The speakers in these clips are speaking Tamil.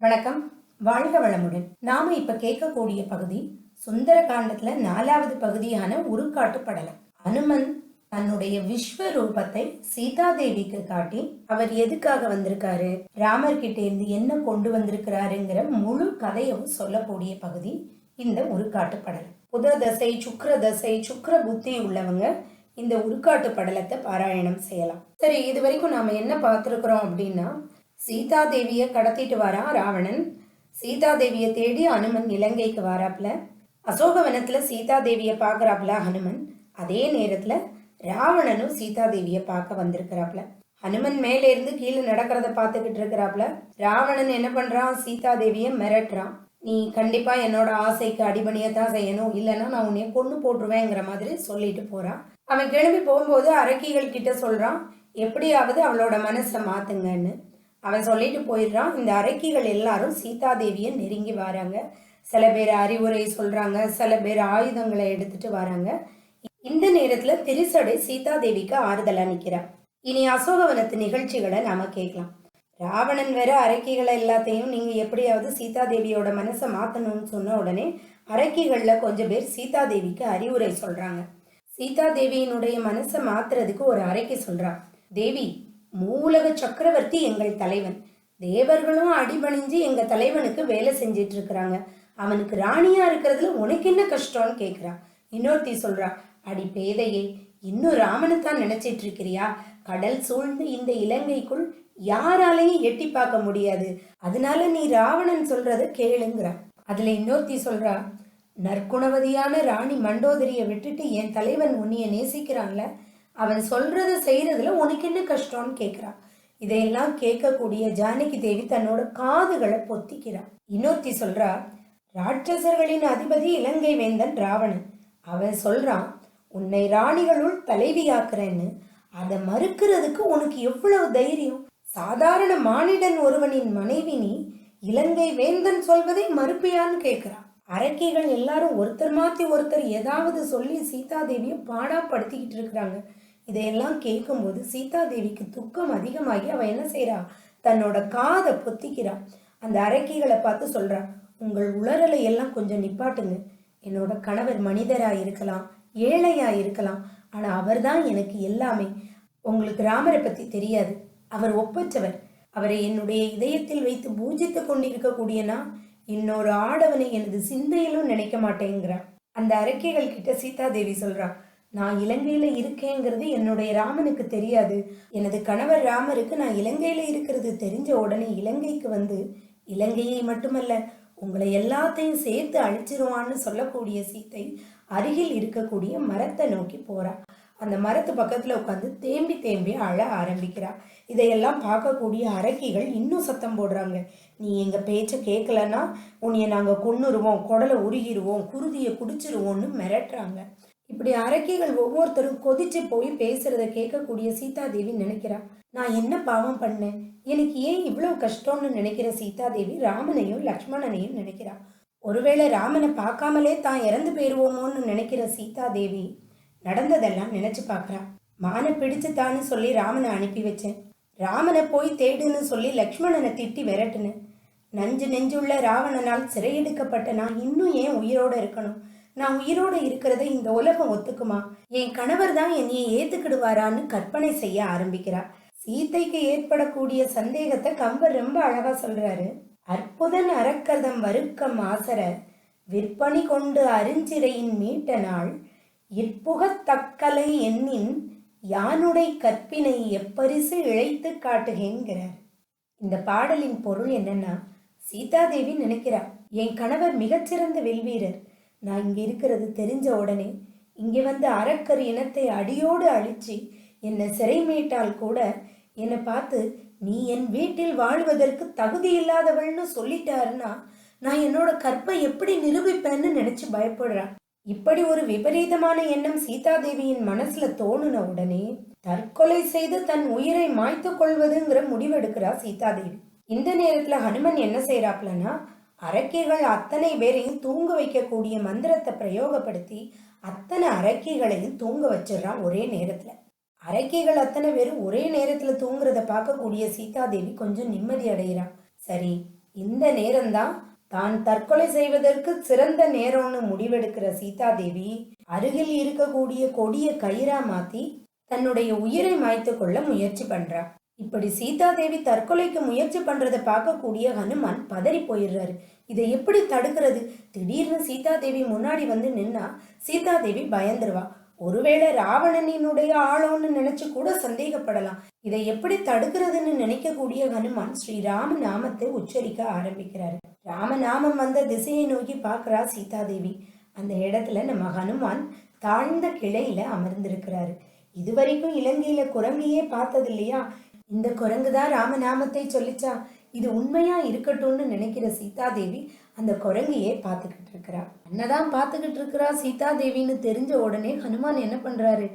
வணக்கம். வாழ்க வளமுடன். நாம இப்ப கேட்கக்கூடிய பகுதி சுந்தர காண்டத்துல நாலாவது பகுதியான உருக்காட்டு படலம். அனுமன் தன்னுடைய விஸ்வரூபத்தை சீதாதேவிக்கு காட்டி அவர் எதுக்காக வந்திருக்காரு ராமர் கிட்ட இருந்து என்ன கொண்டு வந்திருக்கிறாருங்கிற முழு கதையும் சொல்லக்கூடிய பகுதி இந்த உருக்காட்டு படலம். புத தசை சுக்ர தசை சுக்ர புத்தி உள்ளவங்க இந்த உருக்காட்டு படலத்தை பாராயணம் செய்யலாம். சரி இது வரைக்கும் நாம என்ன பார்த்துருக்குறோம் அப்படின்னா சீதாதேவியை கடத்திட்டு வரான் ராவணன். சீதாதேவியை தேடி அனுமன் இலங்கைக்கு வராப்புல. சீதா சீதாதேவியை பார்க்குறாப்புல ஹனுமன் அதே நேரத்தில் ராவணனும் சீதாதேவியை பார்க்க வந்திருக்கிறாப்புல. ஹனுமன் மேலே இருந்து கீழே நடக்கிறத பார்த்துக்கிட்டு இருக்கிறாப்புல. ராவணன் என்ன பண்றான்? சீதாதேவியை மிரட்டுறான். நீ கண்டிப்பா என்னோட ஆசைக்கு அடிபணியை தான் செய்யணும். இல்லைன்னா நான் உன்னைய கொண்டு போட்டுருவேங்கிற மாதிரி சொல்லிட்டு போகிறான் அவன் கிளம்பி போகும்போது அரக்கிகள் கிட்ட சொல்கிறான் எப்படியாவது அவளோட மனசை மாத்துங்கன்னு. அவன் சொல்லிட்டு போயிடுறான். இந்த அரக்கிகள் எல்லாரும் சீதாதேவியை நெருங்கி வராங்க. சில பேர் அறிவுரை சொல்றாங்க. சில பேர் ஆயுதங்களை எடுத்துட்டு வராங்க. இந்த நேரத்துல திருசடை சீதாதேவிக்கு ஆறுதலா நிக்கிறான். இனி அசோகவனத்து நிகழ்ச்சிகளை நாம கேட்கலாம். ராவணன் வேற அரக்கிகளை எல்லாத்தையும் நீங்க எப்படியாவது சீதாதேவியோட மனசை மாத்தணும்னு சொன்ன உடனே அரக்கிகள்ல கொஞ்சம் பேர் சீதாதேவிக்கு அறிவுரை சொல்றாங்க. சீதாதேவியினுடைய மனசை மாத்துறதுக்கு ஒரு அறைக்கு சொல்றா. தேவி மூலக சக்கரவர்த்தி எங்கள் தலைவன். தேவர்களும் அடிபணிஞ்சு எங்க தலைவனுக்கு வேலை செஞ்சிட்டு இருக்கிறாங்க அவனுக்கு ராணியா இருக்கிறதுல உனக்கு என்ன கஷ்டம்னு கேக்குறா. இன்னொருத்தி சொல்றா அடி பேதையே இன்னும் ராமனைத்தான் நினைச்சிட்டு இருக்கிறியா கடல் சூழ்ந்து இந்த இலங்கைக்குள் யாராலையும் எட்டி பார்க்க முடியாது. அதனால நீ ராவணன் சொல்றத கேளுங்கிறா. அதுல இன்னொருத்தி சொல்றா நற்குணவதியான ராணி மண்டோதரியை விட்டுட்டு என் தலைவன் உன்னைய நேசிக்கிறான்ல. அவன் சொல்றத செய்யறதுல உனக்கு என்ன கஷ்டம்னு கேக்குறா. இதையெல்லாம் கேட்கக்கூடிய ஜானகி தேவி தன்னோட காதுகளை பொத்திக்கிறான் இன்னொருத்தி சொல்றா ராட்சசர்களின் அதிபதி இலங்கை வேந்தன் ராவணன். அவன் சொல்றான் உன்னை ராணிகளுள் தலைவியாக்குறேன்னு. அதை மறுக்கிறதுக்கு உனக்கு எவ்வளவு தைரியம்? சாதாரண மானிடன் ஒருவனின் மனைவி நீ இலங்கை வேந்தன் சொல்வதை மறுப்பியான்னு கேட்கிறான் அரக்கிகள் எல்லாரும் ஒருத்தர் மாத்தி ஒருத்தர் ஏதாவது சொல்லி சீதாதேவியை பாடாப்படுத்திக்கிட்டு இருக்கிறாங்க. இதையெல்லாம் கேட்கும்போது சீதாதேவிக்கு துக்கம் அதிகமாகி அவள் என்ன செய்கிறா தன்னோட காதை பொத்திக்கிறா. அந்த அரக்கிகளை பார்த்து சொல்றா உங்கள் உளறலை எல்லாம் கொஞ்சம் நிப்பாட்டுங்க. என்னோட கணவர் மனிதரா இருக்கலாம் ஏழையா இருக்கலாம் ஆனா அவர்தான் எனக்கு எல்லாமே. உங்களுக்கு ராமரை பத்தி தெரியாது. அவர் ஒப்பற்றவர். அவரை என்னுடைய இதயத்தில் வைத்து பூஜித்து கொண்டிருக்கக்கூடிய நான் இன்னொரு ஆடவனை எனது சிந்தையிலும் நினைக்க மாட்டேங்கிறான். அந்த அரக்கைகள் கிட்ட சீதாதேவி சொல்றான் நான் இலங்கையில இருக்கேங்கிறது என்னுடைய ராமனுக்கு தெரியாது. எனது கணவர் ராமருக்கு நான் இலங்கையில இருக்கிறது தெரிஞ்ச உடனே இலங்கைக்கு வந்து இலங்கையை மட்டுமல்ல உங்களை எல்லாத்தையும் சேர்த்து அழிச்சிருவான்னு சொல்லக்கூடிய சீத்தை அருகில் இருக்கக்கூடிய மரத்தை நோக்கி போறா. அந்த மரத்து பக்கத்துல உட்காந்து தேம்பி தேம்பி அழ ஆரம்பிக்கிறா. இதையெல்லாம் பார்க்கக்கூடிய அரக்கிகள் இன்னும் சத்தம் போடுறாங்க. நீ எங்க பேச்ச கேட்கலன்னா உன்னைய நாங்க கொன்னுருவோம் குடலை உருகிடுவோம் குருதியை குடிச்சிருவோம்னு மிரட்டுறாங்க. இப்படி அரக்கிகள் ஒவ்வொருத்தரும் கொதிச்சு போய் பேசுறத கேட்கக்கூடிய சீதாதேவி நினைக்கிறா. நான் என்ன பாவம் பண்ணேன்? எனக்கு ஏன் இவ்வளவு கஷ்டம்னு நினைக்கிற சீதாதேவி ராமனையும் லக்ஷ்மணனையும் நினைக்கிறா. ஒருவேளை ராமனை பார்க்காமலே தான் இறந்து போயிடுவோமோன்னு நினைக்கிற சீதாதேவி நடந்ததெல்லாம் நினைச்சு பார்க்குறா. மானை பிடிச்சுத்தான்னு சொல்லி ராமனை அனுப்பி வச்சேன். ராமனை போய் தேடுன்னு சொல்லி லக்ஷ்மணனை திட்டி விரட்டுனேன். நஞ்சு நெஞ்சுள்ள ராவணனால் சிறையெடுக்கப்பட்ட நான் இன்னும் ஏன் உயிரோட இருக்கணும்? நான் உயிரோடு இருக்கிறத இந்த உலகம் ஒத்துக்குமா? என் கணவர் தான் என்னையை ஏத்துக்கிடுவாரான்னு கற்பனை செய்ய ஆரம்பிக்கிறா சீத்தைக்கு ஏற்படக்கூடிய சந்தேகத்தை கம்பர் ரொம்ப அழகா சொல்றாரு. அற்புதன் அறக்கதம் வருக்கம் ஆசர விற்பனை கொண்டு அருஞ்சிறையின் மீட்ட நாள் இற்புகத்தக்கலை எண்ணின் யானுடை கற்பினை எப்பரிசு இழைத்து காட்டுகேங்கிறார். இந்த பாடலின் பொருள் என்னன்னா சீதாதேவி நினைக்கிறா என் கணவர் மிகச்சிறந்த வெல்வீரர். நான் இங்கே இருக்கிறது தெரிஞ்ச உடனே இங்கே வந்து அரக்கர் இனத்தை அடியோடு அழிச்சு என்னை சிறைமீட்டால் கூட என்னை பார்த்து நீ என் வீட்டில் வாழ்வதற்கு தகுதி இல்லாதவள்னு சொல்லிட்டாருன்னா நான் என்னோட கற்பை எப்படி நிரூபிப்பேன்னு நினைச்சு பயப்படுறான் இப்படி ஒரு விபரீதமான எண்ணம் சீதாதேவியின் மனசுல தோணுன உடனே தற்கொலை செய்து தன் உயிரை மாய்த்து கொள்வதுங்கிற முடிவெடுக்கிறா சீதாதேவி. இந்த நேரத்துல ஹனுமன் என்ன செய்யறாப்லன்னா அரக்கிகள் அத்தனை பேரையும் தூங்க வைக்கக்கூடிய மந்திரத்தை பிரயோகப்படுத்தி அத்தனை அரக்கிகளையும் தூங்க வச்சிடுறான் ஒரே நேரத்தில். அரக்கிகள் அத்தனை பேரும் ஒரே நேரத்தில் தூங்குறத பார்க்கக்கூடிய சீதாதேவி கொஞ்சம் நிம்மதி அடைகிறான் சரி இந்த நேரம்தான் தான் தற்கொலை செய்வதற்கு சிறந்த நேரம்னு முடிவெடுக்கிற சீதாதேவி அருகில் இருக்கக்கூடிய கொடிய கயிறா மாத்தி தன்னுடைய உயிரை மாய்த்து கொள்ள முயற்சி பண்றா. இப்படி சீதாதேவி தற்கொலைக்கு முயற்சி பண்றதை பார்க்கக்கூடிய ஹனுமான் பதறி போயிடுறாரு. இதை எப்படி தடுக்கிறது? திடீர்னு சீதாதேவி முன்னாடி வந்து நின்னா சீதாதேவி பயந்துருவா. ஒருவேளை ராவணனினுடைய ஆளோன்னு நினைச்சு கூட சந்தேகப்படலாம். இதை எப்படி தடுக்கிறதுன்னு நினைக்கக்கூடிய ஹனுமான் ஸ்ரீராம நாமத்தை உச்சரிக்க ஆரம்பிக்கிறாரு. ராமநாமம் வந்த திசையை நோக்கி பார்க்கறா சீதாதேவி. அந்த இடத்துல நம்ம ஹனுமான் தாழ்ந்த கிளையில அமர்ந்திருக்கிறாரு. இதுவரைக்கும் இலங்கையில குரங்கையே பார்த்தது இல்லையா இந்த குரங்கு தான் ராமநாமத்தை சொல்லிச்சா? இது உண்மையா இருக்கட்டும்னு நினைக்கிற சீதாதேவி அந்த குரங்கையே பார்த்துக்கிட்டு இருக்கிறா. என்னதான் பார்த்துக்கிட்டு இருக்கிறா சீதாதேவின்னு தெரிஞ்ச உடனே ஹனுமான் என்ன பண்றாரு?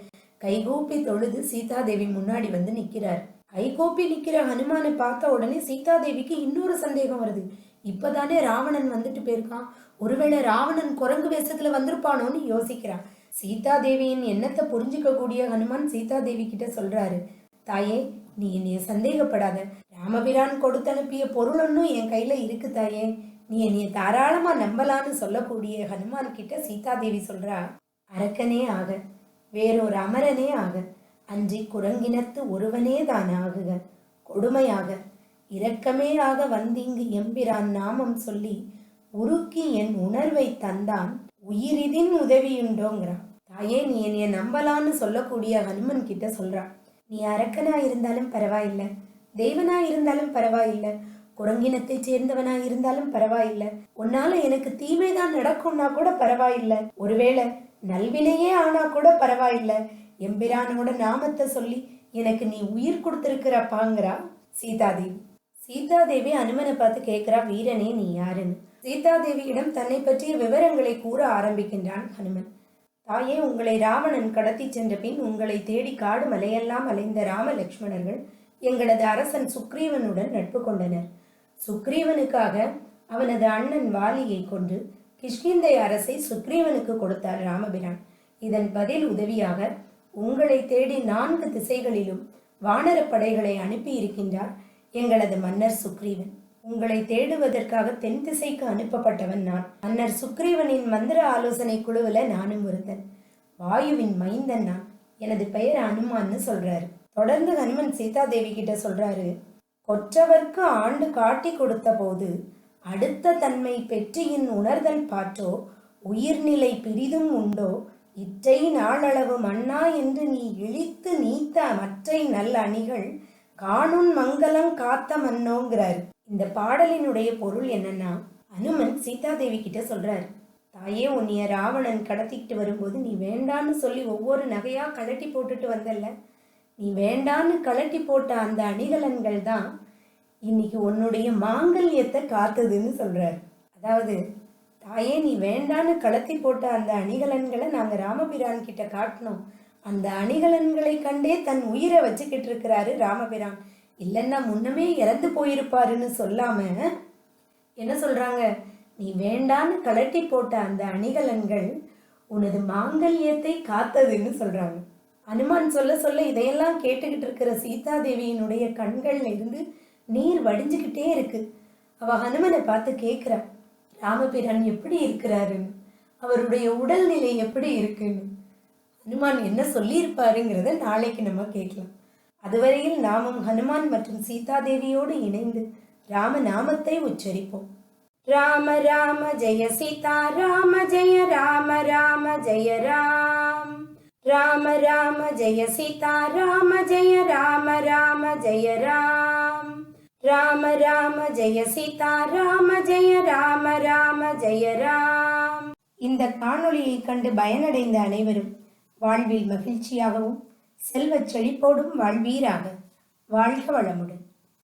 கைகூப்பி தொழுது சீதாதேவி முன்னாடி வந்து நிற்கிறார் கைகூப்பி நிற்கிற ஹனுமானை பார்த்த உடனே சீதாதேவிக்கு இன்னொரு சந்தேகம் வருது. இப்பதானே ராவணன் வந்துட்டு போயிருக்கான். ஒருவேளை ராவணன் குரங்கு வேஷத்துல வந்திருப்பானோன்னு யோசிக்கிறான் சீதாதேவியின் எண்ணத்தை புரிஞ்சுக்க கூடிய ஹனுமான் சீதாதேவி கிட்ட சொல்றாரு. தாயே நீ என்னைய சந்தேகப்படாத. ராமபிரான் கொடுத்து அனுப்பிய பொருள் ஒன்றும் என் கையில் இருக்கு தாயே நீ என்னைய தாராளமாக நம்பலான்னு சொல்லக்கூடிய ஹனுமான் கிட்ட சீதாதேவி சொல்றா அரக்கனே ஆக வேறொரு அமரனே ஆக அன்றி குரங்கினத்து ஒருவனே தான் ஆகுக. கொடுமையாக இரக்கமே ஆக வந்திங்கு எம்பிரான் நாமம் சொல்லி உருக்கி என் உணர்வை தந்தான் உயிரிதின் உதவியுண்டோங்கிறான். தாயே நீ என்னைய நம்பலான்னு சொல்லக்கூடிய ஹனுமன் கிட்ட சொல்றான் நீ அரக்கனா இருந்தாலும் பரவாயில்லை. தேவனா இருந்தாலும் பரவாயில்லை. குரங்கினத்தை சேர்ந்தவனா இருந்தாலும் பரவாயில்லை. உன்னால எனக்கு தீமைதான் நடக்கும்னா கூட பரவாயில்லை. ஒருவேளை நல்வினையே ஆனா கூட பரவாயில்லை. எம்பிரானோட நாமத்தை சொல்லி எனக்கு நீ உயிர் கொடுத்திருக்கிறப்பாங்கிறா? சீதாதேவி. சீதாதேவி அனுமனை பார்த்து கேட்கிறா வீரனே நீ யாருன்னு? சீதாதேவியிடம் தன்னை பற்றிய விவரங்களை கூற ஆரம்பிக்கின்றான் ஹனுமன் தாயே உங்களை ராவணன் கடத்தி சென்ற பின் உங்களை தேடி காடு மலையெல்லாம் அலைந்த ராம லக்ஷ்மணர்கள் எங்களது அரசன் சுக்ரீவனுடன் நட்பு கொண்டனர். சுக்ரீவனுக்காக அவனது அண்ணன் வாலியை கொண்டு கிஷ்கிந்தை அரசை சுக்ரீவனுக்கு கொடுத்தார் ராமபிரான். இதன் பதில் உதவியாக உங்களை தேடி நான்கு திசைகளிலும் வானரப்படைகளை அனுப்பியிருக்கின்றார் அனுப்பி இருக்கின்றார் எங்களது மன்னர் சுக்ரீவன். உங்களை தேடுவதற்காக தென் திசைக்கு அனுப்பப்பட்டவன் நான். மன்னர் சுக்ரீவனின் மந்திர ஆலோசனை குழுவில் நானும் இருந்தேன் வாயுவின் மைந்தன் நான். எனது பெயர் அனுமான்னு சொல்றாரு. தொடர்ந்து ஹனுமன் சீதாதேவி கிட்ட சொல்றாரு கொற்றவர்க்கு ஆண்டு காட்டி கொடுத்த போது அடுத்த தன்மை பெற்றியின் உணர்தல் பாற்றோ உயிர்நிலை பிரிதும் உண்டோ இற்றை நாளளவு மன்னா என்று நீ இழித்து நீத்த மற்றை நல்ல அணிகள் காணும் மங்களம் காத்த மன்னோங்கிறார். இந்த பாடலினுடைய பொருள் என்னன்னா அனுமன் சீதாதேவி கிட்ட சொல்றார் தாயே உன்னைய ராவணன் கடத்திக்கிட்டு வரும்போது நீ வேண்டான்னு சொல்லி ஒவ்வொரு நகையா கழட்டி போட்டுட்டு வந்தல்ல? நீ வேண்டான்னு கழட்டி போட்ட அந்த அணிகலன்கள் தான் இன்னைக்கு உன்னுடைய மாங்கல்யத்தை காத்ததுன்னு சொல்றார். அதாவது தாயே நீ வேண்டான்னு கலத்தி போட்ட அந்த அணிகலன்களை நாங்கள் ராமபிரான் கிட்ட காட்டினோம். அந்த அணிகலன்களை கண்டே தன் உயிரை வச்சுக்கிட்டு இருக்கிறாரு ராமபிரான். இல்லைன்னா முன்னமே இறந்து போயிருப்பாருன்னு சொல்லாம என்ன சொல்றாங்க? நீ வேண்டான்னு கலட்டி போட்ட அந்த அணிகலன்கள் உனது மாங்கல்யத்தை காத்ததுன்னு சொல்றாங்க. அனுமான் சொல்ல சொல்ல இதையெல்லாம் கேட்டுக்கிட்டு இருக்கிற சீதாதேவியினுடைய கண்கள்ல இருந்து நீர் வடிஞ்சுக்கிட்டே இருக்கு. அவ ஹனுமனை பார்த்து கேட்கிறா ராமபிரான் எப்படி இருக்கிறாருன்னு? அவருடைய உடல்நிலை எப்படி இருக்குன்னு? ஹனுமான் என்ன சொல்லியிருப்பாருங்கிறத நாளைக்கு நம்ம கேட்கலாம். அதுவரையில் நாமும் ஹனுமான் மற்றும் சீதாதேவியோடு இணைந்து ராம நாமத்தை உச்சரிப்போம். ராம ராம ஜெய சீதா ராம ஜெய ராம ராம ஜெய ராம். ராம ராம ஜெய சீதா ராம ஜெய ராம ராம ஜெய ராம். ராம ராம ஜெய சீதா ராம ஜெய ராம ராம ஜெய ராம். இந்த காணொளியை கண்டு பயனடைந்த அனைவரும் வாழ்வில் மகிழ்ச்சியாகவும் செல்வச் செழிப்போடும் வாழ்வீராக. வாழ்க வளமுடன்.